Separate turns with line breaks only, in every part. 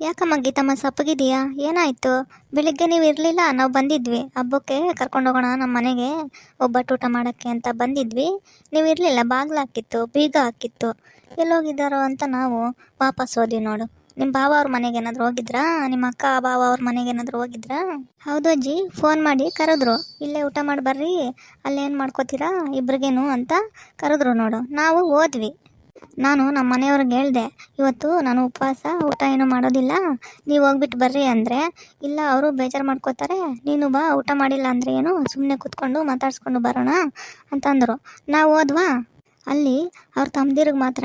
ಯಾಕಮ್ಮ ಗೀತಮ್ಮ ಸಪ್ಪಗಿದೆಯಾ ಏನಾಯ್ತು? ಬೆಳಿಗ್ಗೆ ನೀವು ಇರಲಿಲ್ಲ, ನಾವು ಬಂದಿದ್ವಿ. ಹಬ್ಬಕ್ಕೆ ಕರ್ಕೊಂಡು ಹೋಗೋಣ ನಮ್ಮ ಮನೆಗೆ, ಒಬ್ಬಟ್ಟು ಊಟ ಮಾಡೋಕ್ಕೆ ಅಂತ ಬಂದಿದ್ವಿ. ನೀವು ಇರಲಿಲ್ಲ, ಬಾಗಿಲು ಹಾಕಿತ್ತು, ಬೀಗ ಹಾಕಿತ್ತು. ಎಲ್ಲೋಗಿದ್ದಾರೋ ಅಂತ ನಾವು ವಾಪಸ್ ಹೋದ್ವಿ ನೋಡು. ನಿಮ್ಮ ಬಾಬ ಅವ್ರ ಮನೆಗೆ ಏನಾದರೂ ಹೋಗಿದ್ರಾ? ನಿಮ್ಮ ಅಕ್ಕ ಬಾವ ಅವ್ರ ಮನೆಗೆ ಏನಾದರೂ ಹೋಗಿದ್ರಾ? ಹೌದು ಅಜ್ಜಿ, ಫೋನ್ ಮಾಡಿ ಕರೆದ್ರು. ಇಲ್ಲೇ ಊಟ ಮಾಡಿ ಬರ್ರಿ, ಅಲ್ಲೇನು ಮಾಡ್ಕೋತೀರಾ, ಇಬ್ರಿಗೇನು ಅಂತ ಕರೆದ್ರು ನೋಡು. ನಾವು ಹೋದ್ವಿ. ನಾನು ನಮ್ಮ ಮನೆಯವ್ರಿಗೆ ಹೇಳ್ದೆ, ಇವತ್ತು ನಾನು ಉಪವಾಸ, ಊಟ ಏನು ಮಾಡೋದಿಲ್ಲ, ನೀವು ಹೋಗ್ಬಿಟ್ಟು ಬರ್ರಿ ಅಂದರೆ, ಇಲ್ಲ ಅವರು ಬೇಜಾರು ಮಾಡ್ಕೋತಾರೆ, ನೀನು ಬಾ, ಊಟ ಮಾಡಿಲ್ಲ ಅಂದರೆ ಏನು ಸುಮ್ಮನೆ ಕೂತ್ಕೊಂಡು ಮಾತಾಡ್ಸ್ಕೊಂಡು ಬರೋಣ ಅಂತಂದರು ನಾವು ಹೋದ್ವಾ? ಅಲ್ಲಿ ಅವ್ರ ತಮ್ಮದಿರಿಗೆ ಮಾತ್ರ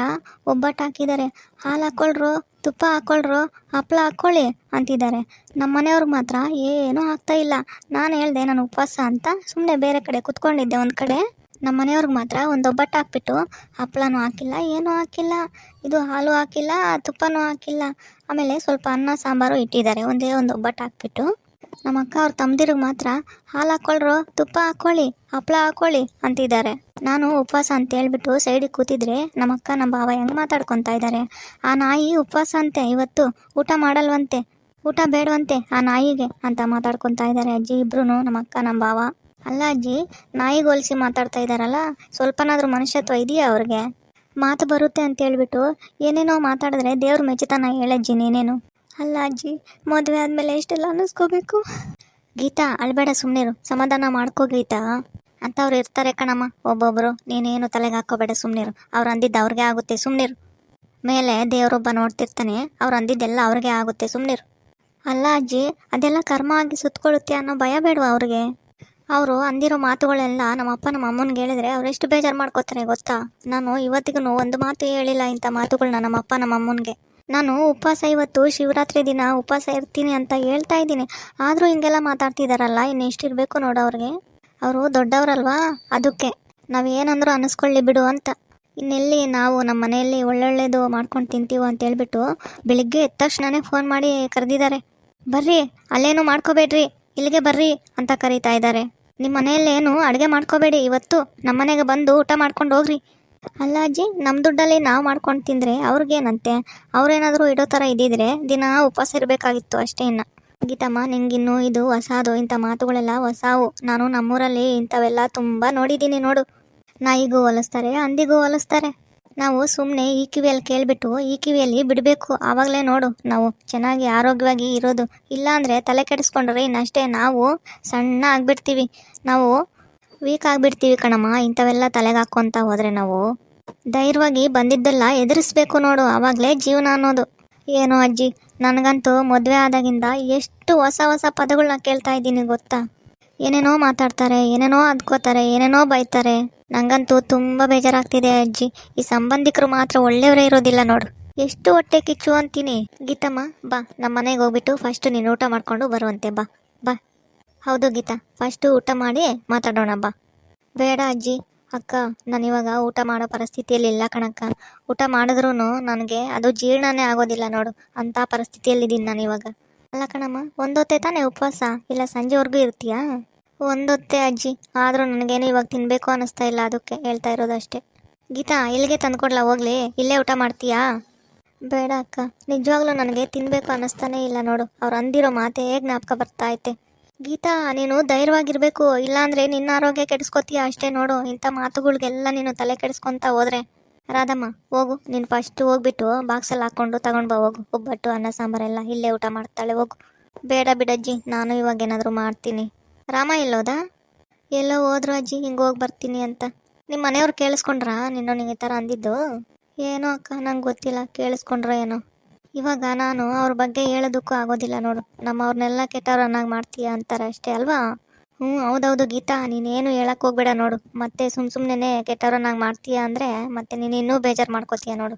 ಒಬ್ಬಟ್ಟು ಹಾಕಿದ್ದಾರೆ ಹಾಲು ಹಾಕ್ಕೊಳ್ರು ತುಪ್ಪ ಹಾಕ್ಕೊಳ್ರು ಹಪ್ಪಳ ಹಾಕ್ಕೊಳ್ಳಿ ಅಂತಿದ್ದಾರೆ ನಮ್ಮ ಮನೆಯವ್ರಿಗೆ ಮಾತ್ರ, ಏನೂ ಇಲ್ಲ, ನಾನು ಹೇಳ್ದೆ ನಾನು ಉಪವಾಸ ಅಂತ ಸುಮ್ಮನೆ ಬೇರೆ ಕಡೆ ಕುತ್ಕೊಂಡಿದ್ದೆ ಒಂದು ಕಡೆ. ನಮ್ಮ ಮನೆಯವ್ರಿಗೆ ಮಾತ್ರ ಒಂದು ಒಬ್ಬಟ್ಟು ಹಾಕ್ಬಿಟ್ಟು ಹಪ್ಪಳನೂ ಹಾಕಿಲ್ಲ, ಏನೂ ಹಾಕಿಲ್ಲ, ಇದು ಹಾಲು ಹಾಕಿಲ್ಲ, ತುಪ್ಪನೂ ಹಾಕಿಲ್ಲ. ಆಮೇಲೆ ಸ್ವಲ್ಪ ಅನ್ನ, ಸಾಂಬಾರು ಇಟ್ಟಿದ್ದಾರೆ, ಒಂದೇ ಒಂದು ಒಬ್ಬಟ್ಟು ಹಾಕ್ಬಿಟ್ಟು. ನಮ್ಮ ಅಕ್ಕ ಅವ್ರ ತಮ್ಮದಿರಿಗೆ ಮಾತ್ರ ಹಾಲು ಹಾಕ್ಕೊಳ್ರು ತುಪ್ಪ ಹಾಕ್ಕೊಳ್ಳಿ ಹಪ್ಪಳ ಹಾಕ್ಕೊಳ್ಳಿ ಅಂತಿದ್ದಾರೆ. ನಾನು ಉಪವಾಸ ಅಂತ ಹೇಳ್ಬಿಟ್ಟು ಸೈಡಿಗೆ ಕೂತಿದ್ರೆ ನಮ್ಮ ಅಕ್ಕ, ನಮ್ಮ ಭಾವ ಹೆಂಗೆ ಮಾತಾಡ್ಕೊತಾ ಇದ್ದಾರೆ ಆ ನಾಯಿ ಉಪವಾಸ ಅಂತೆ, ಇವತ್ತು ಊಟ ಮಾಡಲ್ವಂತೆ, ಊಟ ಬೇಡವಂತೆ ಆ ನಾಯಿಗೆ ಅಂತ ಮಾತಾಡ್ಕೊತಾ ಇದ್ದಾರೆ ಅಜ್ಜಿ ಇಬ್ರು ನಮ್ಮ ಅಕ್ಕ, ನಮ್ಮ ಭಾವ. ಅಲ್ಲ ಅಜ್ಜಿ ನಾಯಿಗೆ ಹೋಲಿಸಿ ಮಾತಾಡ್ತಾ ಇದ್ದಾರಲ್ಲ ಸ್ವಲ್ಪನಾದ್ರೂ ಮನುಷ್ಯತ್ವ ಇದೆಯಾ ಅವ್ರಿಗೆ? ಮಾತು ಬರುತ್ತೆ ಅಂತ ಹೇಳ್ಬಿಟ್ಟು ಏನೇನೋ ಮಾತಾಡಿದ್ರೆ ದೇವ್ರ ಮೆಚ್ಚುತ್ತಾನ ಹೇಳಜ್ಜಿ ನೀನೇನು? ಅಲ್ಲ ಅಜ್ಜಿ, ಮದುವೆ ಆದಮೇಲೆ ಎಷ್ಟೆಲ್ಲ ಅನ್ನಿಸ್ಕೋಬೇಕು? ಗೀತಾ, ಅಳ್ಬೇಡ ಸುಮ್ಮನಿರು ಸಮಾಧಾನ ಮಾಡ್ಕೋ ಗೀತಾ. ಅಂತವ್ರು ಇರ್ತಾರೆ ಕಣಮ್ಮ ಒಬ್ಬೊಬ್ಬರು ನೀನೇನು ತಲೆಗೆ ಹಾಕೋಬೇಡ ಸುಮ್ಮನಿರು ಅವ್ರು ಅಂದಿದ್ದು ಅವ್ರಿಗೆ ಆಗುತ್ತೆ ಸುಮ್ಮನಿರು ಮೇಲೆ ದೇವರೊಬ್ಬ ನೋಡ್ತಿರ್ತಾನೆ, ಅವ್ರು ಅಂದಿದ್ದೆಲ್ಲ ಅವ್ರಿಗೆ ಆಗುತ್ತೆ ಸುಮ್ಮನಿರು ಅಲ್ಲ ಅಜ್ಜಿ, ಅದೆಲ್ಲ ಕರ್ಮ ಆಗಿ ಸುತ್ತಕೊಳ್ಳುತ್ತೆ ಅನ್ನೋ ಭಯ ಬೇಡವಾ ಅವ್ರಿಗೆ? ಅವರು ಅಂದಿರೋ ಮಾತುಗಳೆಲ್ಲ ನಮ್ಮಪ್ಪ ನಮ್ಮ ಅಮ್ಮನಿಗೆ ಹೇಳಿದ್ರೆ ಎಷ್ಟು ಬೇಜಾರು ಮಾಡ್ಕೋತಾರೆ ಗೊತ್ತಾ? ನಾನು ಇವತ್ತಿಗೂ ಒಂದು ಮಾತು ಹೇಳಿಲ್ಲ ಇಂಥ ಮಾತುಗಳನ್ನ ನಮ್ಮ ಅಪ್ಪ ನಮ್ಮ ಅಮ್ಮನಿಗೆ ನಾನು ಉಪವಾಸ ಇವತ್ತು ಶಿವರಾತ್ರಿ ದಿನ ಉಪವಾಸ ಇರ್ತೀನಿ ಅಂತ ಹೇಳ್ತಾ ಇದ್ದೀನಿ. ಆದರೂ ಹಿಂಗೆಲ್ಲ ಮಾತಾಡ್ತಿದಾರಲ್ಲ, ಇನ್ನು ಎಷ್ಟಿರಬೇಕು ನೋಡು ಅವ್ರಿಗೆ. ಅವರು ದೊಡ್ಡವರಲ್ವಾ? ಅದಕ್ಕೆ. ನಾವು ಏನಂದ್ರೂ ಬಿಡು ಅಂತ. ಇನ್ನೆಲ್ಲಿ ನಾವು ನಮ್ಮ ಮನೆಯಲ್ಲಿ ಒಳ್ಳೊಳ್ಳೇದು ಮಾಡ್ಕೊಂಡು ತಿಂತೀವೋ ಅಂತ ಹೇಳ್ಬಿಟ್ಟು ಬೆಳಿಗ್ಗೆ ಎದ್ದ ತಕ್ಷಣನೇ ಫೋನ್ ಮಾಡಿ ಕರೆದಿದ್ದಾರೆ. ಬರ್ರಿ, ಅಲ್ಲೇನು ಮಾಡ್ಕೋಬೇಡ್ರಿ, ಇಲ್ಲಿಗೆ ಬರ್ರಿ ಅಂತ ಕರೀತಾ ಇದ್ದಾರೆ. ನಿಮ್ಮ ಮನೆಯಲ್ಲೇನು ಅಡುಗೆ ಮಾಡ್ಕೋಬೇಡಿ. ಇವತ್ತು ನಮ್ಮ ಮನೆಗೆ ಬಂದು ಊಟ ಮಾಡ್ಕೊಂಡು ಹೋಗ್ರಿ. ಅಲ್ಲ ಅಜ್ಜಿ ನಮ್ಮ ದುಡ್ಡಲ್ಲಿ ನಾವು ಮಾಡ್ಕೊಂಡು ತಿಂದರೆ ಅವ್ರಿಗೇನಂತೆ? ಅವ್ರೇನಾದರೂ ಇಡೋ ಥರ ಇದ್ದಿದ್ರೆ ದಿನ ಉಪವಾಸ ಇರಬೇಕಾಗಿತ್ತು ಅಷ್ಟೇ ಇನ್ನು. ಗೀತಮ್ಮ, ನಿಂಗಿನ್ನು ಇದು ಹೊಸದು? ಇಂಥ ಮಾತುಗಳೆಲ್ಲ ಹೊಸವು. ನಾನು ನಮ್ಮೂರಲ್ಲಿ ಇಂಥವೆಲ್ಲ ತುಂಬ ನೋಡಿದ್ದೀನಿ ನೋಡು. ನಾಯಿಗೂ ಹೊಲಿಸ್ತಾರೆ ಅಂದಿಗೂ ಹೊಲಿಸ್ತಾರೆ. ನಾವು ಸುಮ್ಮನೆ ಈ ಕಿವಿಯಲ್ಲಿ ಕೇಳಿಬಿಟ್ಟು ಈ ಕಿವಿಯಲ್ಲಿ ಬಿಡಬೇಕು. ಆವಾಗಲೇ ನೋಡು ನಾವು ಚೆನ್ನಾಗಿ ಆರೋಗ್ಯವಾಗಿ ಇರೋದು. ಇಲ್ಲಾಂದರೆ ತಲೆ ಕೆಡಿಸ್ಕೊಂಡ್ರೆ ಇನ್ನಷ್ಟೇ ನಾವು ಸಣ್ಣ ಆಗಿಬಿಡ್ತೀವಿ. ನಾವು ವೀಕ್ ಆಗಿಬಿಡ್ತೀವಿ ಕಣಮ್ಮ. ಇಂಥವೆಲ್ಲ ತಲೆಗೆ ಹಾಕ್ಕೊಂತ ಹೋದರೆ ನಾವು ಧೈರ್ಯವಾಗಿ ಬಂದಿದ್ದೆಲ್ಲ ಎದುರಿಸ್ಬೇಕು ನೋಡು. ಆವಾಗಲೇ ಜೀವನ ಅನ್ನೋದು. ಏನೋ ಅಜ್ಜಿ? ನನಗಂತೂ ಮದುವೆ ಆದಾಗಿಂದ ಎಷ್ಟು ಹೊಸ ಹೊಸ ಪದಗಳನ್ನ ಕೇಳ್ತಾ ಇದ್ದೀನಿ ಗೊತ್ತಾ? ಏನೇನೋ ಮಾತಾಡ್ತಾರೆ, ಏನೇನೋ ಅದ್ಕೋತಾರೆ, ಏನೇನೋ ಬೈತಾರೆ. ನಂಗಂತೂ ತುಂಬ ಬೇಜಾರಾಗ್ತಿದೆ ಅಜ್ಜಿ. ಈ ಸಂಬಂಧಿಕರು ಮಾತ್ರ ಒಳ್ಳೆಯವರೇ ಇರೋದಿಲ್ಲ ನೋಡು. ಎಷ್ಟು ಹೊಟ್ಟೆ ಕಿಚ್ಚು ಅಂತೀನಿ. ಗೀತಮ್ಮ, ಬಾ. ನಮ್ಮ ಮನೆಗೆ ಹೋಗ್ಬಿಟ್ಟು ಫಸ್ಟ್ ನೀನು ಊಟ ಮಾಡ್ಕೊಂಡು ಬರುವಂತೆ, ಬಾ. ಬಾ. ಹೌದು ಗೀತಾ. ಫಸ್ಟು ಊಟ ಮಾಡಿ ಮಾತಾಡೋಣ, ಬಾ. ಬೇಡ ಅಜ್ಜಿ. ಅಕ್ಕ ನಾನಿವಾಗ ಊಟ ಮಾಡೋ ಪರಿಸ್ಥಿತಿಯಲ್ಲಿ ಇಲ್ಲ ಕಣಕ್ಕ. ಊಟ ಮಾಡಿದ್ರೂ ನನಗೆ ಅದು ಜೀರ್ಣನೇ ಆಗೋದಿಲ್ಲ ನೋಡು. ಅಂಥ ಪರಿಸ್ಥಿತಿಯಲ್ಲಿದ್ದೀನಿ ನಾನು ಇವಾಗ. ಅಲ್ಲ ಕಣಮ್ಮ ಒಂದೊತ್ತೆ ತಾನೇ ಉಪವಾಸ? ಇಲ್ಲ ಸಂಜೆವರೆಗೂ ಇರ್ತೀಯಾ? ಒಂದೊತ್ತೆ ಅಜ್ಜಿ. ಆದರೂ ನನಗೇನು ಇವಾಗ ತಿನ್ನಬೇಕು ಅನ್ನಿಸ್ತಾ ಇಲ್ಲ ಅದಕ್ಕೆ ಹೇಳ್ತಾ ಇರೋದಷ್ಟೇ ಗೀತಾ, ಇಲ್ಲಿಗೆ ತಂದ್ಕೊಡ್ಲಾ, ಹೋಗ್ಲಿ. ಇಲ್ಲೇ ಊಟ ಮಾಡ್ತೀಯಾ? ಬೇಡ ಅಕ್ಕ. ನಿಜವಾಗ್ಲೂ ನನಗೆ ತಿನ್ನಬೇಕು ಅನ್ನಿಸ್ತಾನೇ ಇಲ್ಲ ನೋಡು. ಅವ್ರು ಅಂದಿರೋ ಮಾತೇ ಜ್ಞಾಪಕ ಬರ್ತಾ ಐತೆ. ಗೀತಾ, ನೀನು ಧೈರ್ಯವಾಗಿರ್ಬೇಕು. ಇಲ್ಲಾಂದ್ರೆ ನಿನ್ನ ಆರೋಗ್ಯ ಕೆಡಿಸ್ಕೋತೀಯ ಅಷ್ಟೇ ನೋಡು. ಇಂಥ ಮಾತುಗಳಿಗೆಲ್ಲ ನೀನು ತಲೆ ಕೆಡಿಸ್ಕೊತಾ ಹೋದ್ರೆ. ರಾಧಮ್ಮ, ಹೋಗು. ನೀನು ಫಸ್ಟ್ ಹೋಗ್ಬಿಟ್ಟು ಬಾಕ್ಸಲ್ಲಿ ಹಾಕ್ಕೊಂಡು ತಗೊಂಡು ಬಾ, ಹೋಗು. ಒಬ್ಬಟ್ಟು ಅನ್ನ ಸಾಂಬಾರೆಲ್ಲ ಇಲ್ಲೇ ಊಟ ಮಾಡ್ತಾಳೆ, ಹೋಗು. ಬೇಡ ಬಿಡಜ್ಜಿ ನಾನು ಇವಾಗ ಏನಾದರೂ ಮಾಡ್ತೀನಿ. ರಾಮ ಎಲ್ಲೋದಾ ಎಲ್ಲೋ ಹೋದ್ರು ಅಜ್ಜಿ, ಹಿಂಗೆ ಹೋಗಿ ಬರ್ತೀನಿ ಅಂತ. ನಿಮ್ಮ ಮನೆಯವ್ರು ಕೇಳಿಸ್ಕೊಂಡ್ರಾ ನಿನ್ನ ನಿಂಗೆ ಈ ಥರ ಅಂದಿದ್ದು? ಏನೋ ಅಕ್ಕ, ನಂಗೆ ಗೊತ್ತಿಲ್ಲ, ಕೇಳಿಸ್ಕೊಂಡ್ರ ಏನೋ. ಇವಾಗ ನಾನು ಅವ್ರ ಬಗ್ಗೆ ಹೇಳೋದಕ್ಕೂ ಆಗೋದಿಲ್ಲ ನೋಡು. ನಮ್ಮವ್ರನ್ನೆಲ್ಲ ಕೆಟ್ಟವ್ರನ್ನಾಗಿ ಮಾಡ್ತೀಯ ಅಂತಾರೆ ಅಷ್ಟೇ ಅಲ್ವಾ? ಹ್ಞೂ ಹೌದೌದು ಗೀತಾ, ನೀನೇನು ಹೇಳಕ್ಕೆ ಹೋಗ್ಬೇಡ ನೋಡು. ಮತ್ತೆ ಸುಮ್ಮ ಸುಮ್ಮನೆ ಕೆಟ್ಟವ್ರನ್ನಾಗಿ ಮಾಡ್ತೀಯ ಅಂದರೆ, ಮತ್ತೆ ನೀನು ಇನ್ನೂ ಬೇಜಾರು ಮಾಡ್ಕೋತೀಯ ನೋಡು.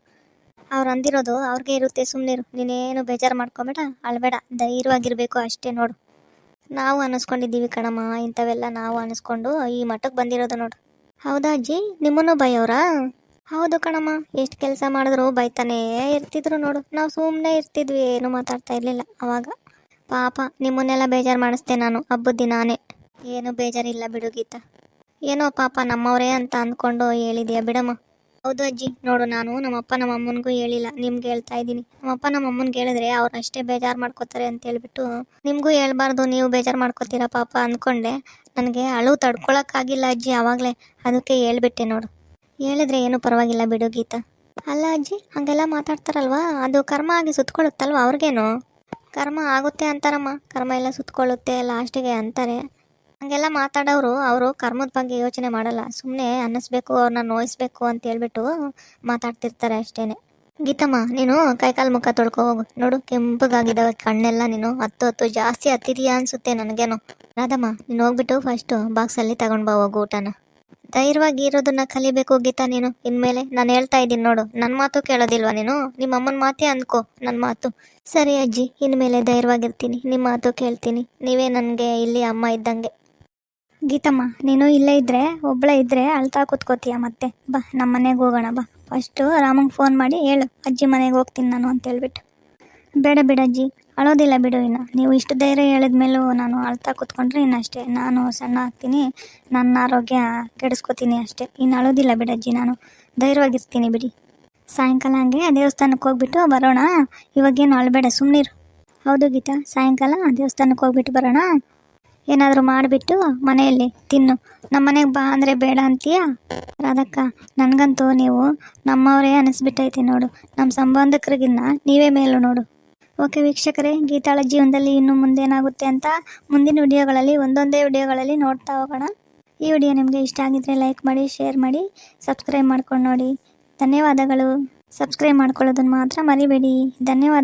ಅವ್ರು ಅಂದಿರೋದು ಅವ್ರಿಗೆ ಇರುತ್ತೆ ಸುಮ್ಮನಿರು ನೀನೇನು ಬೇಜಾರು ಮಾಡ್ಕೊಬೇಡ, ಅಳ್ಬೇಡ. ಧೈರ್ಯವಾಗಿರಬೇಕು ಅಷ್ಟೇ ನೋಡು. ನಾವು ಅನ್ನಿಸ್ಕೊಂಡಿದ್ದೀವಿ ಕಣಮ್ಮ, ಇಂಥವೆಲ್ಲ ನಾವು ಅನ್ನಿಸ್ಕೊಂಡು ಈ ಮಟ್ಟಕ್ಕೆ ಬಂದಿರೋದು ನೋಡು. ಹೌದಾ ಅಜ್ಜಿ? ನಿಮ್ಮನ್ನು ಬೈಯೋರಾ? ಹೌದು ಕಣಮ್ಮ, ಎಷ್ಟು ಕೆಲಸ ಮಾಡಿದ್ರು ಬೈತಾನೇ ಇರ್ತಿದ್ರು ನೋಡು. ನಾವು ಸುಮ್ಮನೆ ಇರ್ತಿದ್ವಿ, ಏನು ಮಾತಾಡ್ತಾ ಇರಲಿಲ್ಲ ಅವಾಗ. ಪಾಪ, ನಿಮ್ಮನ್ನೆಲ್ಲ ಬೇಜಾರು ಮಾಡಿಸ್ದೆ ನಾನು, ಹಬ್ಬದ ದಿನಾನೇ. ಏನು ಬೇಜಾರಿಲ್ಲ ಬಿಡು ಗೀತಾ. ಏನೋ ಪಾಪ ನಮ್ಮವರೇ ಅಂತ ಅಂದ್ಕೊಂಡು ಹೇಳಿದ್ಯಾ ಬಿಡಮ್ಮ. ಹೌದು ಅಜ್ಜಿ, ನೋಡು ನಾನು ನಮ್ಮಪ್ಪ ನಮ್ಮ ಅಮ್ಮನಿಗೂ ಹೇಳಿಲ್ಲ, ನಿಮ್ಗೆ ಹೇಳ್ತಾ ಇದ್ದೀನಿ. ನಮ್ಮಪ್ಪ ನಮ್ಮ ಅಮ್ಮನಿಗೆ ಹೇಳಿದ್ರೆ ಅವ್ರು ಅಷ್ಟೇ ಬೇಜಾರು ಮಾಡ್ಕೋತಾರೆ ಅಂತ ಹೇಳ್ಬಿಟ್ಟು, ನಿಮಗೂ ಹೇಳ್ಬಾರ್ದು, ನೀವು ಬೇಜಾರು ಮಾಡ್ಕೋತೀರಾ ಪಾಪ ಅಂದ್ಕೊಂಡೆ. ನನಗೆ ಅಳು ತಡ್ಕೊಳಕ್ಕಾಗಿಲ್ಲ ಅಜ್ಜಿ ಆವಾಗಲೇ ಅದಕ್ಕೆ ಹೇಳ್ಬಿಟ್ಟೆ ನೋಡು. ಹೇಳಿದ್ರೆ ಏನೂ ಪರವಾಗಿಲ್ಲ ಬಿಡು ಗೀತಾ. ಅಲ್ಲ ಅಜ್ಜಿ, ಹಂಗೆಲ್ಲ ಮಾತಾಡ್ತಾರಲ್ವಾ? ಅದು ಕರ್ಮ ಆಗಿ ಸುತ್ಕೊಳ್ಳುತ್ತಲ್ವ ಅವ್ರಿಗೇನು? ಕರ್ಮ ಆಗುತ್ತೆ ಅಂತಾರಮ್ಮ. ಕರ್ಮ ಎಲ್ಲ ಸುತ್ಕೊಳ್ಳುತ್ತೆ, ಲಾಸ್ಟಿಗೆ ಅಂತಾರೆ. ಹಂಗೆಲ್ಲ ಮಾತಾಡೋರು ಅವರು ಕರ್ಮದ ಬಗ್ಗೆ ಯೋಚನೆ ಮಾಡಲ್ಲ. ಸುಮ್ಮನೆ ಅನ್ನಿಸ್ಬೇಕು ಅವ್ರನ್ನ ನೋಯಿಸ್ಬೇಕು ಅಂತ ಹೇಳ್ಬಿಟ್ಟು ಮಾತಾಡ್ತಿರ್ತಾರೆ ಅಷ್ಟೇನೆ. ಗೀತಮ್ಮ, ನೀನು ಕೈಕಾಲು ಮುಖ ತೊಳ್ಕೊ ಹೋಗು. ನೋಡು, ಕೆಂಪಗಾಗಿದ್ದಾವೆ ಕಣ್ಣೆಲ್ಲ ನೀನು. ಹತ್ತು ಹತ್ತು ಜಾಸ್ತಿ ಹತ್ತಿದೀಯಾ ಅನ್ಸುತ್ತೆ ನನಗೇನು. ರಾಧಮ್ಮ ನೀನು ಹೋಗ್ಬಿಟ್ಟು ಫಸ್ಟು ಬಾಕ್ಸಲ್ಲಿ ತಗೊಂಡ್ ಬಾ ಹೋಗು ಊಟನ. ಧೈರ್ಯವಾಗಿ ಇರೋದನ್ನ ಕಲಿಬೇಕು ಗೀತಾ ನೀನು. ಇನ್ಮೇಲೆ ನಾನು ಹೇಳ್ತಾ ಇದ್ದೀನಿ ನೋಡು. ನನ್ನ ಮಾತು ಕೇಳೋದಿಲ್ವಾ ನೀನು? ನಿಮ್ಮ ಅಮ್ಮನ ಮಾತೇ ಅನ್ಕೋ ನನ್ನ ಮಾತು. ಸರಿ ಅಜ್ಜಿ, ಇನ್ಮೇಲೆ ಧೈರ್ಯವಾಗಿರ್ತೀನಿ ನಿಮ್ಮ ಮಾತು ಕೇಳ್ತೀನಿ. ನೀವೇ ನನಗೆ ಇಲ್ಲಿ ಅಮ್ಮ ಇದ್ದಂಗೆ. ಗೀತಮ್ಮ, ನೀನು ಇಲ್ಲೇ ಇದ್ರೆ ಒಬ್ಬಳೇ ಇದ್ರೆ ಅಳ್ತಾ ಕೂತ್ಕೋತೀಯ ಮತ್ತೆ? ಬಾ ನಮ್ಮ ಮನೆಗೆ ಹೋಗೋಣ, ಬಾ. ಫಸ್ಟು ರಾಮಂಗೆ ಫೋನ್ ಮಾಡಿ ಹೇಳು, ಅಜ್ಜಿ ಮನೆಗೆ ಹೋಗ್ತೀನಿ ನಾನು ಅಂತ ಹೇಳ್ಬಿಟ್ಟು. ಬೇಡ ಬೇಡ ಅಜ್ಜಿ, ಅಳೋದಿಲ್ಲ ಬಿಡು ಇನ್ನು. ನೀವು ಇಷ್ಟು ಧೈರ್ಯ ಹೇಳಿದ್ಮೇಲೂ ನಾನು ಅಳ್ತಾ ಕೂತ್ಕೊಂಡ್ರೆ ಇನ್ನಷ್ಟೇ ನಾನು ಸಣ್ಣ ಆಗ್ತೀನಿ, ನನ್ನ ಆರೋಗ್ಯ ಕೆಡಿಸ್ಕೋತೀನಿ ಅಷ್ಟೇ. ಇನ್ನು ಅಳೋದಿಲ್ಲ ಬಿಡಜ್ಜಿ ನಾನು ಧೈರ್ಯವಾಗಿರ್ತೀನಿ ಬಿಡಿ. ಸಾಯಂಕಾಲ ಹಂಗೆ ದೇವಸ್ಥಾನಕ್ಕೆ ಹೋಗ್ಬಿಟ್ಟು ಬರೋಣ. ಇವಾಗೇನು ಅಳಬೇಡ ಸುಮ್ಮನಿರು ಹೌದು ಗೀತಾ, ಸಾಯಂಕಾಲ ದೇವಸ್ಥಾನಕ್ಕೆ ಹೋಗ್ಬಿಟ್ಟು ಬರೋಣ. ಏನಾದರೂ ಮಾಡಿಬಿಟ್ಟು ಮನೆಯಲ್ಲಿ ತಿನ್ನು. ನಮ್ಮ ಮನೆಗೆ ಬಾ ಅಂದರೆ ಬೇಡ ಅಂತೀಯಾ? ರಾಧಕ್ಕ, ನನಗಂತೂ ನೀವು ನಮ್ಮವರೇ ಅನಿಸ್ಬಿಟ್ಟೈತಿ ನೋಡು. ನಮ್ಮ ಸಂಬಂಧಕರಿಗಿನ್ನ ನೀವೇ ಮೇಲು ನೋಡು. ಓಕೆ ವೀಕ್ಷಕರೇ, ಗೀತಾಳ ಜೀವನದಲ್ಲಿ ಇನ್ನು ಮುಂದೇನಾಗುತ್ತೆ ಅಂತ ಮುಂದಿನ ವಿಡಿಯೋಗಳಲ್ಲಿ, ಒಂದೊಂದೇ ವಿಡಿಯೋಗಳಲ್ಲಿ ನೋಡ್ತಾ ಹೋಗೋಣ. ಈ ವಿಡಿಯೋ ನಿಮಗೆ ಇಷ್ಟ ಆಗಿದ್ರೆ ಲೈಕ್ ಮಾಡಿ, ಶೇರ್ ಮಾಡಿ, ಸಬ್ಸ್ಕ್ರೈಬ್ ಮಾಡ್ಕೊಂಡು ನೋಡಿ. ಧನ್ಯವಾದಗಳು. ಸಬ್ಸ್ಕ್ರೈಬ್ ಮಾಡ್ಕೊಳ್ಳೋದನ್ನು ಮಾತ್ರ ಮರಿಬೇಡಿ. ಧನ್ಯವಾದ